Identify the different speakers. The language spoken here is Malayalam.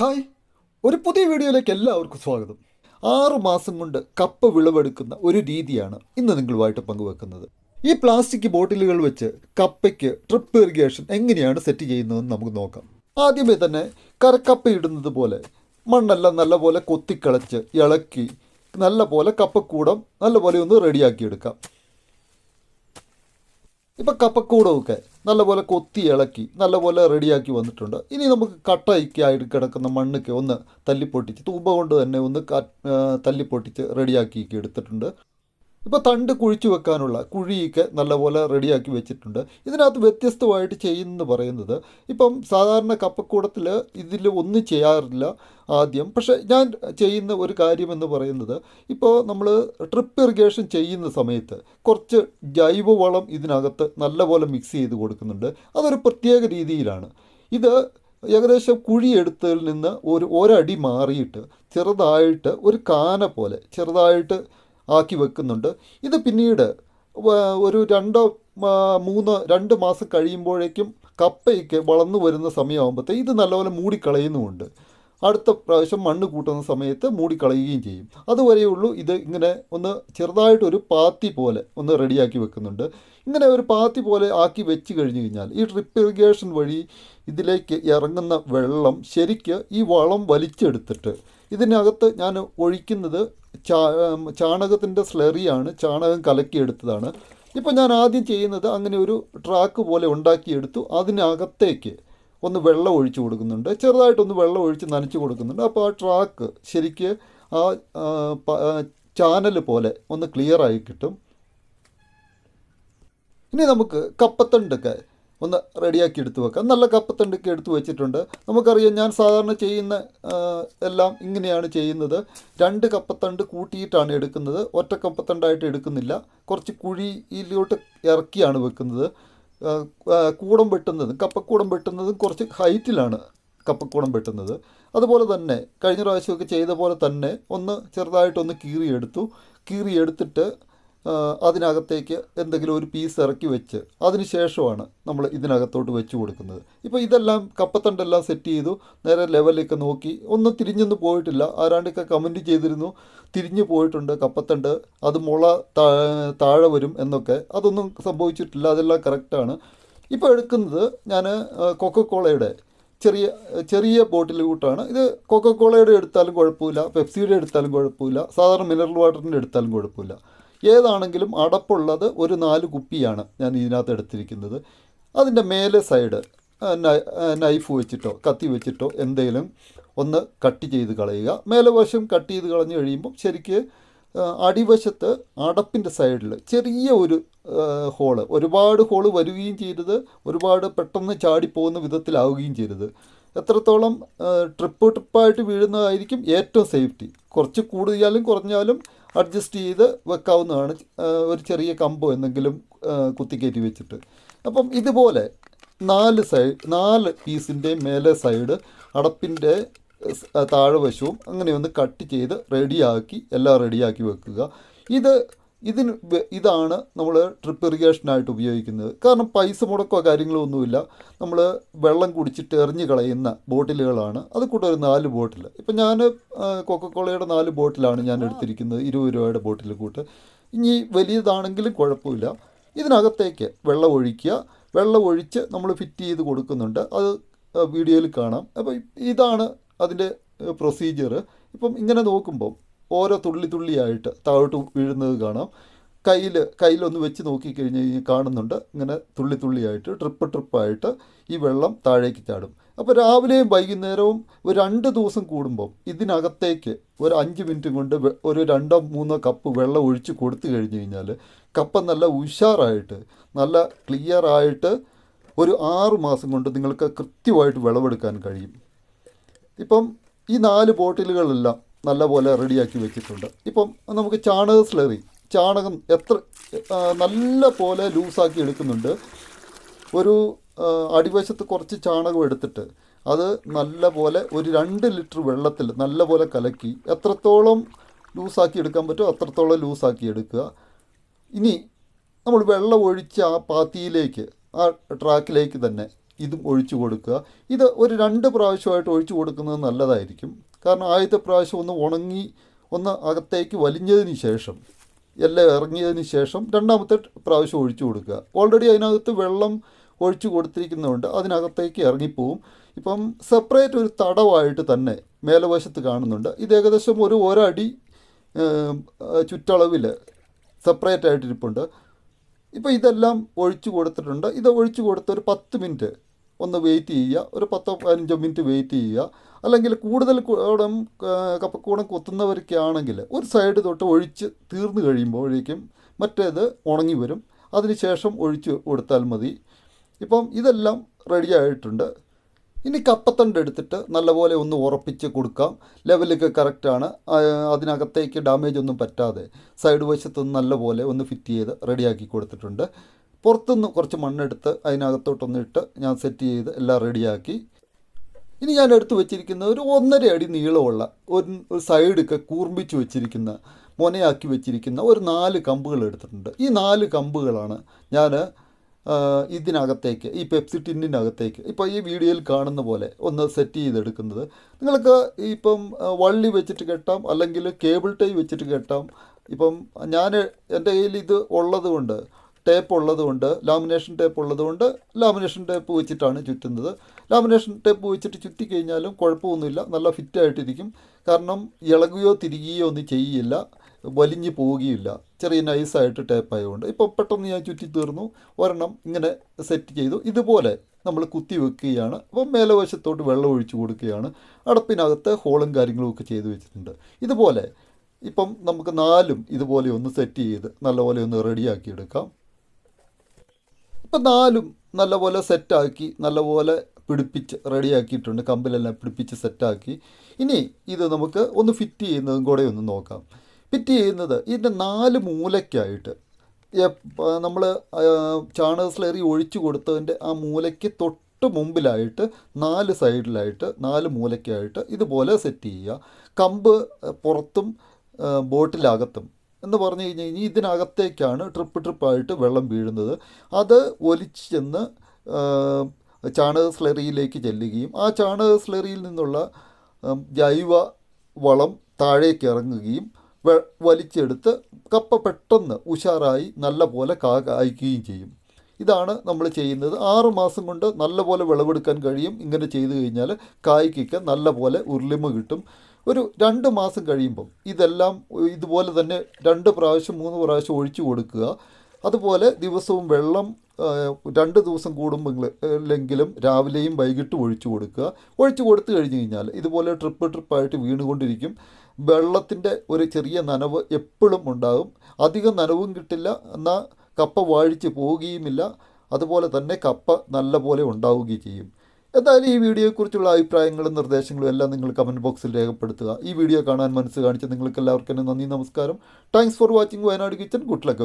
Speaker 1: ഹായ്. ഒരു പുതിയ വീഡിയോയിലേക്ക് എല്ലാവർക്കും സ്വാഗതം. ആറു മാസം കൊണ്ട് കപ്പ വിളവെടുക്കുന്ന ഒരു രീതിയാണ് ഇന്ന് നിങ്ങളുമായിട്ട് പങ്കുവെക്കുന്നത്. ഈ പ്ലാസ്റ്റിക് ബോട്ടിലുകൾ വെച്ച് കപ്പയ്ക്ക് ട്രിപ്പ് ഇറിഗേഷൻ എങ്ങനെയാണ് സെറ്റ് ചെയ്യുന്നതെന്ന് നമുക്ക് നോക്കാം. ആദ്യമേ തന്നെ കരക്കപ്പ ഇടുന്നത് പോലെ മണ്ണെല്ലാം നല്ലപോലെ കൊത്തിക്കളച്ച് ഇളക്കി നല്ലപോലെ കപ്പക്കൂടം നല്ലപോലെ ഒന്ന് റെഡിയാക്കി എടുക്കാം ഇപ്പം കപ്പക്കൂടമൊക്കെ നല്ലപോലെ കൊത്തി ഇളക്കി നല്ലപോലെ റെഡിയാക്കി വന്നിട്ടുണ്ട്. ഇനി നമുക്ക് കട്ടയ്ക്കായിട്ട് കിടക്കുന്ന മണ്ണൊക്കെ ഒന്ന് തല്ലിപ്പൊട്ടിച്ച് തൂമ്പ കൊണ്ട് തന്നെ ഒന്ന് തല്ലിപ്പൊട്ടിച്ച് റെഡിയാക്കി എടുത്തിട്ടുണ്ട്. ഇപ്പോൾ തണ്ട് കുഴിച്ചു വെക്കാനുള്ള കുഴിയൊക്കെ നല്ലപോലെ റെഡിയാക്കി വെച്ചിട്ടുണ്ട്. ഇതിനകത്ത് വ്യത്യസ്തമായിട്ട് ചെയ്യുന്നത് പറയുന്നത് ഇപ്പം സാധാരണ കപ്പക്കൂടത്തിൽ ഇതിൽ ഒന്നും ചെയ്യാറില്ല ആദ്യം. പക്ഷേ ഞാൻ ചെയ്യുന്ന ഒരു കാര്യമെന്ന് പറയുന്നത് ഇപ്പോൾ നമ്മൾ ട്രിപ്പ് ഇറിഗേഷൻ ചെയ്യുന്ന സമയത്ത് കുറച്ച് ജൈവവളം ഇതിനകത്ത് നല്ലപോലെ മിക്സ് ചെയ്ത് കൊടുക്കുന്നുണ്ട്. അതൊരു പ്രത്യേക രീതിയിലാണ്. ഇത് ഏകദേശം കുഴിയെടുത്തതിൽ നിന്ന് ഒരു ഒരടി മാറിയിട്ട് ചെറുതായിട്ട് ഒരു കാന പോലെ ചെറുതായിട്ട് ആക്കി വെക്കുന്നുണ്ട്. ഇത് പിന്നീട് ഒരു രണ്ടോ മൂന്ന് രണ്ട് മാസം കഴിയുമ്പോഴേക്കും കപ്പയൊക്കെ വളർന്നു വരുന്ന സമയമാകുമ്പോഴത്തേ ഇത് നല്ലപോലെ മൂടിക്കളയുന്നുമുണ്ട്. അടുത്ത പ്രാവശ്യം മണ്ണ് കൂട്ടുന്ന സമയത്ത് മൂടിക്കളയുകയും ചെയ്യും. അതുവരെയുള്ളൂ ഇത് ഇങ്ങനെ ഒന്ന് ചെറുതായിട്ടൊരു പാത്തി പോലെ ഒന്ന് റെഡിയാക്കി വെക്കുന്നുണ്ട്. ഇങ്ങനെ ഒരു പാത്തി പോലെ ആക്കി വെച്ച് കഴിഞ്ഞ് കഴിഞ്ഞാൽ ഈ ഡ്രിപ്പ് ഇറിഗേഷൻ വഴി ഇതിലേക്ക് ഇറങ്ങുന്ന വെള്ളം ശരിക്ക് ഈ വളം വലിച്ചെടുത്തിട്ട് ഇതിനകത്ത് ഞാൻ ഒഴിക്കുന്നത് ചാ ചാണകത്തിന്റെ സ്ലറിയാണ് ചാണകം കലക്കിയെടുത്തതാണ്. ഇപ്പോൾ ഞാൻ ആദ്യം ചെയ്യുന്നത് അങ്ങനെ ഒരു ട്രാക്ക് പോലെ ഉണ്ടാക്കിയെടുത്തു. അതിനകത്തേക്ക് ഒന്ന് വെള്ളം ഒഴിച്ചു കൊടുക്കുന്നുണ്ട്. ചെറുതായിട്ടൊന്ന് വെള്ളം ഒഴിച്ച് നനച്ച് കൊടുക്കുന്നുണ്ട്. അപ്പോൾ ആ ട്രാക്ക് ശരിക്ക് ആ ചാനൽ പോലെ ഒന്ന് ക്ലിയറായി കിട്ടും. ഇനി നമുക്ക് കപ്പത്തണ്ടൊക്കെ ഒന്ന് റെഡിയാക്കി എടുത്തു വെക്കാം. നല്ല കപ്പത്തണ്ടൊക്കെ എടുത്തു വെച്ചിട്ടുണ്ട്. നമുക്കറിയാം ഞാൻ സാധാരണ ചെയ്യുന്ന എല്ലാം ഇങ്ങനെയാണ് ചെയ്യുന്നത്. രണ്ട് കപ്പത്തണ്ട് കൂട്ടിയിട്ടാണ് എടുക്കുന്നത്. ഒറ്റ കപ്പത്തണ്ടായിട്ട് എടുക്കുന്നില്ല. കുറച്ച് കുഴിയിലോട്ട് ഇറക്കിയാണ് വെക്കുന്നത്. കൂടം വെട്ടുന്നതും കപ്പക്കൂടം വെട്ടുന്നതും കുറച്ച് ഹൈറ്റിലാണ് കപ്പക്കൂടം വെട്ടുന്നത്. അതുപോലെ തന്നെ കഴിഞ്ഞ പ്രാവശ്യമൊക്കെ ചെയ്ത പോലെ തന്നെ ഒന്ന് ചെറുതായിട്ടൊന്ന് കീറിയെടുത്തു. കീറിയെടുത്തിട്ട് അതിനകത്തേക്ക് എന്തെങ്കിലും ഒരു പീസ് ഇറക്കി വെച്ച് അതിന് ശേഷമാണ് നമ്മൾ ഇതിനകത്തോട്ട് വെച്ച് കൊടുക്കുന്നത്. ഇപ്പോൾ ഇതെല്ലാം കപ്പത്തണ്ടെല്ലാം സെറ്റ് ചെയ്തു. നേരെ ലെവലൊക്കെ നോക്കി. ഒന്നും തിരിഞ്ഞൊന്നും പോയിട്ടില്ല. ആരാണ്ടൊക്കെ കമന്റ് ചെയ്തിരുന്നു. തിരിഞ്ഞു പോയിട്ടുണ്ട് കപ്പത്തണ്ട്. അത് മുള താഴെ വരും എന്നൊക്കെ. അതൊന്നും സംഭവിച്ചിട്ടില്ല. അതെല്ലാം കറക്റ്റാണ് ഇപ്പോൾ എടുക്കുന്നത് ഞാൻ കൊക്കക്കോളയുടെ ചെറിയ ചെറിയ ബോട്ടിൽ കൂട്ടാണ്. ഇത് കൊക്കക്കോളയുടെ എടുത്താലും കുഴപ്പമില്ല. പെപ്സിയുടെ എടുത്താലും കുഴപ്പമില്ല. സാധാരണ മിനറൽ വാട്ടറിന്റെ എടുത്താലും കുഴപ്പമില്ല. ഏതാണെങ്കിലും അടപ്പുള്ളത് ഒരു നാല് കുപ്പിയാണ് ഞാൻ ഇതിനകത്ത് എടുത്തിരിക്കുന്നത്. അതിന്റെ മേലെ സൈഡ് നൈഫ് വെച്ചിട്ടോ കത്തി വെച്ചിട്ടോ എന്തെങ്കിലും ഒന്ന് കട്ട് ചെയ്ത് കളയുക. മേലെ വശം കട്ട് ചെയ്ത് കളഞ്ഞു കഴിയുമ്പോൾ ശരിക്ക് അടിവശത്ത് അടപ്പിന്റെ സൈഡിൽ ചെറിയ ഒരു ഹോൾ. ഒരുപാട് ഹോൾ വരികയും ചെയ്തത് ഒരുപാട് പെട്ടെന്ന് ചാടിപ്പോകുന്ന വിധത്തിലാവുകയും ചെയ്തത്. എത്രത്തോളം ട്രിപ്പ് ട്രിപ്പായിട്ട് വീഴുന്നതായിരിക്കും ഏറ്റവും സേഫ്റ്റി. കുറച്ച് കൂടുതലും കുറഞ്ഞാലും അഡ്ജസ്റ്റ് ചെയ്ത് വെക്കാവുന്നതാണ്. ഒരു ചെറിയ കമ്പോ എന്തെങ്കിലും കുത്തിക്കയറ്റി വെച്ചിട്ട്. അപ്പം ഇതുപോലെ നാല് സൈഡ് നാല് പീസിന്റെ മേലെ സൈഡ് അടപ്പിന്റെ താഴ്വശവും താഴെ വശവും അങ്ങനെ ഒന്ന് കട്ട് ചെയ്ത് റെഡിയാക്കി എല്ലാം റെഡിയാക്കി വെക്കുക. ഇത് ഇതിന് ഇതാണ് നമ്മൾ ട്രിപ്പ് ഇറിഗേഷനായിട്ട് ഉപയോഗിക്കുന്നത്. കാരണം പൈസ മുടക്കോ കാര്യങ്ങളോ ഒന്നുമില്ല. നമ്മൾ വെള്ളം കുടിച്ചിട്ട് എറിഞ്ഞ് കളയുന്ന ബോട്ടിലുകളാണ്. അത് കൂടെ ഒരു നാല് ബോട്ടിൽ ഇപ്പം ഞാൻ കൊക്കക്കോളയുടെ നാല് ബോട്ടിലാണ് ഞാൻ എടുത്തിരിക്കുന്നത്. ഇരുപത് രൂപയുടെ ബോട്ടിൽ കൂട്ട്. ഇനി വലിയതാണെങ്കിലും കുഴപ്പമില്ല. ഇതിനകത്തേക്ക് വെള്ളം ഒഴിക്കുക. വെള്ളം ഒഴിച്ച് നമ്മൾ ഫിറ്റ് ചെയ്ത് കൊടുക്കുന്നുണ്ട്. അത് വീഡിയോയിൽ കാണാം. അപ്പോൾ ഇതാണ് അതിന്റെ പ്രൊസീജിയർ ഇപ്പം ഇങ്ങനെ നോക്കുമ്പം ഓരോ തുള്ളി തുള്ളിയായിട്ട് താഴോട്ട് വീഴുന്നത് കാണാം. കയ്യിൽ കയ്യിലൊന്ന് വെച്ച് നോക്കിക്കഴിഞ്ഞ് കഴിഞ്ഞാൽ കാണുന്നുണ്ട്. ഇങ്ങനെ തുള്ളി തുള്ളിയായിട്ട് ട്രിപ്പ് ട്രിപ്പായിട്ട് ഈ വെള്ളം താഴേക്ക് ചാടും. അപ്പോൾ രാവിലെയും വൈകുന്നേരവും ഒരു രണ്ട് ദിവസം കൂടുമ്പോൾ ഇതിനകത്തേക്ക് ഒരു അഞ്ച് മിനിറ്റ് കൊണ്ട് ഒരു രണ്ടോ മൂന്നോ കപ്പ് വെള്ളം ഒഴിച്ച് കൊടുത്തു കഴിഞ്ഞ് കഴിഞ്ഞാൽ കപ്പ നല്ല ഉഷാറായിട്ട് നല്ല ക്ലിയറായിട്ട് ഒരു ആറ് മാസം കൊണ്ട് നിങ്ങൾക്ക് കൃത്യമായിട്ട് വിളവെടുക്കാൻ കഴിയും. ഇപ്പം ഈ നാല് ബോട്ടിലുകളെല്ലാം നല്ലപോലെ റെഡിയാക്കി വെച്ചിട്ടുണ്ട്. ഇപ്പം നമുക്ക് ചാണക സ്ലറി ചാണകം എത്ര നല്ല പോലെ ലൂസാക്കി എടുക്കുന്നുണ്ട്. ഒരു അടിവശത്ത് കുറച്ച് ചാണകം എടുത്തിട്ട് അത് നല്ല പോലെ ഒരു രണ്ട് ലിറ്റർ വെള്ളത്തിൽ നല്ല പോലെ കലക്കി എത്രത്തോളം ലൂസാക്കി എടുക്കാൻ പറ്റുമോ അത്രത്തോളം ലൂസാക്കി എടുക്കുക. ഇനി നമ്മൾ വെള്ളം ഒഴിച്ച് ആ പാത്തിയിലേക്ക് ആ ട്രാക്കിലേക്ക് തന്നെ ഇതും ഒഴിച്ചു കൊടുക്കുക. ഇത് ഒരു രണ്ട് പ്രാവശ്യമായിട്ട് ഒഴിച്ചു കൊടുക്കുന്നത് നല്ലതായിരിക്കും. കാരണം ആദ്യത്തെ പ്രാവശ്യം ഒന്ന് ഉണങ്ങി ഒന്ന് അകത്തേക്ക് വലിഞ്ഞതിന് ശേഷം എല്ലാം ഇറങ്ങിയതിന് ശേഷം രണ്ടാമത്തെ പ്രാവശ്യം ഒഴിച്ചു കൊടുക്കുക. ഓൾറെഡി അതിനകത്ത് വെള്ളം ഒഴിച്ചു കൊടുത്തിരിക്കുന്നതുകൊണ്ട് അതിനകത്തേക്ക് ഇറങ്ങിപ്പോവും. ഇപ്പം സെപ്പറേറ്റ് ഒരു തടവായിട്ട് തന്നെ മേലവശത്ത് കാണുന്നുണ്ട്. ഇത് ഏകദേശം ഒരു ഒരടി ചുറ്റളവിൽ സെപ്പറേറ്റ് ആയിട്ടിരിപ്പുണ്ട്. ഇപ്പോൾ ഇതെല്ലാം ഒഴിച്ചു കൊടുത്തിട്ടുണ്ട്. ഇത് ഒഴിച്ചു കൊടുത്ത് ഒരു പത്ത് മിനിറ്റ് ഒന്ന് വെയിറ്റ് ചെയ്യുക. ഒരു പത്തോ പതിനഞ്ചോ മിനിറ്റ് വെയിറ്റ് ചെയ്യുക. അല്ലെങ്കിൽ കൂടുതൽ കൂടം കപ്പക്കൂടം കൊത്തുന്നവരൊക്കെ ആണെങ്കിൽ ഒരു സൈഡ് തൊട്ട് ഒഴിച്ച് തീർന്നു കഴിയുമ്പോഴേക്കും മറ്റേത് ഉണങ്ങി വരും. അതിനുശേഷം ഒഴിച്ച് കൊടുത്താൽ മതി. ഇപ്പം ഇതെല്ലാം റെഡി ആയിട്ടുണ്ട്. ഇനി കപ്പത്തണ്ട് എടുത്തിട്ട് നല്ലപോലെ ഒന്ന് ഉറപ്പിച്ച് കൊടുക്കാം. ലെവലൊക്കെ കറക്റ്റാണ് അതിനകത്തേക്ക് ഡാമേജ് ഒന്നും പറ്റാതെ. സൈഡ് വശത്ത് നല്ലപോലെ ഒന്ന് ഫിറ്റ് ചെയ്ത് റെഡിയാക്കി കൊടുത്തിട്ടുണ്ട്. പുറത്തുനിന്ന് കുറച്ച് മണ്ണെടുത്ത് അതിനകത്തോട്ടൊന്ന് ഇട്ട് ഞാൻ സെറ്റ് ചെയ്ത് എല്ലാം റെഡിയാക്കി ഇനി ഞാൻ എടുത്തു വെച്ചിരിക്കുന്ന ഒരു ഒന്നര അടി നീളമുള്ള ഒരു ഒരു സൈഡൊക്കെ കൂർമ്പിച്ച് വെച്ചിരിക്കുന്ന മുനയാക്കി വെച്ചിരിക്കുന്ന ഒരു നാല് കമ്പുകൾ എടുത്തിട്ടുണ്ട്. ഈ നാല് കമ്പുകളാണ് ഞാൻ ഇതിനകത്തേക്ക് ഈ പെപ്സി ഇപ്പോൾ ഈ വീഡിയോയിൽ കാണുന്ന പോലെ ഒന്ന് സെറ്റ് ചെയ്തെടുക്കുന്നത്. നിങ്ങൾക്ക് ഇപ്പം വള്ളി വെച്ചിട്ട് കെട്ടാം അല്ലെങ്കിൽ കേബിൾ ടൈ വെച്ചിട്ട് കെട്ടാം. ഇപ്പം ഞാൻ എന്റെ കയ്യിൽ ഇത് ഉള്ളത് കൊണ്ട് ടേപ്പ് ഉള്ളതുകൊണ്ട് ലാമിനേഷൻ ടേപ്പ് ഉള്ളതുകൊണ്ട് ലാമിനേഷൻ ടേപ്പ് വെച്ചിട്ടാണ് ചുറ്റുന്നത്. ലാമിനേഷൻ ടേപ്പ് വെച്ചിട്ട് ചുറ്റി കഴിഞ്ഞാലും കുഴപ്പമൊന്നുമില്ല. നല്ല ഫിറ്റായിട്ടിരിക്കും കാരണം ഇളകുകയോ തിരികുകയോ ഒന്നും ചെയ്യില്ല. വലിഞ്ഞു പോവുകയില്ല ചെറിയ നൈസായിട്ട് ടേപ്പ് ആയതുകൊണ്ട്. ഇപ്പോൾ പെട്ടെന്ന് ഞാൻ ചുറ്റി തീർന്നു. ഒരെണ്ണം ഇങ്ങനെ സെറ്റ് ചെയ്തു. ഇതുപോലെ നമ്മൾ കുത്തി വെക്കുകയാണ്. അപ്പം മേലവശത്തോട്ട് വെള്ളം ഒഴിച്ചു കൊടുക്കുകയാണ്. അടപ്പിനകത്ത് ഹോളും കാര്യങ്ങളും ഒക്കെ ചെയ്ത് വെച്ചിട്ടുണ്ട്. ഇതുപോലെ ഇപ്പം നമുക്ക് നാലും ഇതുപോലെ ഒന്ന് സെറ്റ് ചെയ്ത് നല്ലപോലെ ഒന്ന് റെഡിയാക്കി എടുക്കാം. ഇപ്പം നാലും നല്ലപോലെ സെറ്റാക്കി നല്ലപോലെ പിടിപ്പിച്ച് റെഡിയാക്കിയിട്ടുണ്ട്. കമ്പിലെല്ലാം പിടിപ്പിച്ച് സെറ്റാക്കി. ഇനി ഇത് നമുക്ക് ഒന്ന് ഫിറ്റ് ചെയ്യുന്നതും കൂടെ ഒന്ന് നോക്കാം. ഫിറ്റ് ചെയ്യുന്നത് ഇതിന്റെ നാല് മൂലയ്ക്കായിട്ട് നമ്മൾ ചാണക ഒഴിച്ചു കൊടുത്തതിന്റെ ആ മൂലയ്ക്ക് തൊട്ട് മുമ്പിലായിട്ട് നാല് സൈഡിലായിട്ട് നാല് മൂലയ്ക്കായിട്ട് ഇതുപോലെ സെറ്റ് ചെയ്യുക. കമ്പ് പുറത്തും ബോട്ടിലകത്തും എന്ന് പറഞ്ഞു കഴിഞ്ഞ് കഴിഞ്ഞാൽ ഇതിനകത്തേക്കാണ് ട്രിപ്പ് ട്രിപ്പായിട്ട് വെള്ളം വീഴുന്നത്. അത് ഒലിച്ച് ചെന്ന് ചാണക സ്ലറിയിലേക്ക് ചെല്ലുകയും ആ ചാണക സ്ലറിയിൽ നിന്നുള്ള ജൈവ വളം താഴേക്ക് ഇറങ്ങുകയും വലിച്ചെടുത്ത് കപ്പ പെട്ടെന്ന് ഉഷാറായി നല്ല പോലെ കായ്ക്കുകയും ചെയ്യും. ഇതാണ് നമ്മൾ ചെയ്യുന്നത്. ആറ് മാസം കൊണ്ട് നല്ല പോലെ വിളവെടുക്കാൻ കഴിയും. ഇങ്ങനെ ചെയ്തു കഴിഞ്ഞാൽ കായ്ക്കൊക്കെ നല്ല പോലെ ഉരുളിമ കിട്ടും. ഒരു രണ്ട് മാസം കഴിയുമ്പം ഇതെല്ലാം ഇതുപോലെ തന്നെ രണ്ട് പ്രാവശ്യം മൂന്ന് പ്രാവശ്യം ഒഴിച്ചു കൊടുക്കുക. അതുപോലെ ദിവസവും വെള്ളം രണ്ട് ദിവസം കൂടുമ്പോഴെങ്കിലും രാവിലെയും വൈകിട്ടും ഒഴിച്ചു കൊടുക്കുക. ഒഴിച്ചു കൊടുത്തു കഴിഞ്ഞ് കഴിഞ്ഞാൽ ഇതുപോലെ ട്രിപ്പ് ട്രിപ്പായിട്ട് വീണുകൊണ്ടിരിക്കും. വെള്ളത്തിന്റെ ഒരു ചെറിയ നനവ് എപ്പോഴും ഉണ്ടാകും. അധികം നനവും കിട്ടില്ല. എന്നാൽ കപ്പ വാഴിച്ച് പോവുകയുമില്ല. അതുപോലെ തന്നെ കപ്പ നല്ല പോലെ ഉണ്ടാവുകയും ചെയ്യും. എന്തായാലും ഈ വീഡിയോയെക്കുറിച്ചുള്ള അഭിപ്രായങ്ങളും നിർദ്ദേശങ്ങളും എല്ലാം നിങ്ങൾ കമന്റ് ബോക്സിൽ രേഖപ്പെടുത്തുക. ഈ വീഡിയോ കാണാൻ മനസ്സ് കാണിച്ച നിങ്ങൾക്ക് എല്ലാവർക്കും നന്ദി നമസ്കാരം. Thanks for watching Wayanad kitchen good luck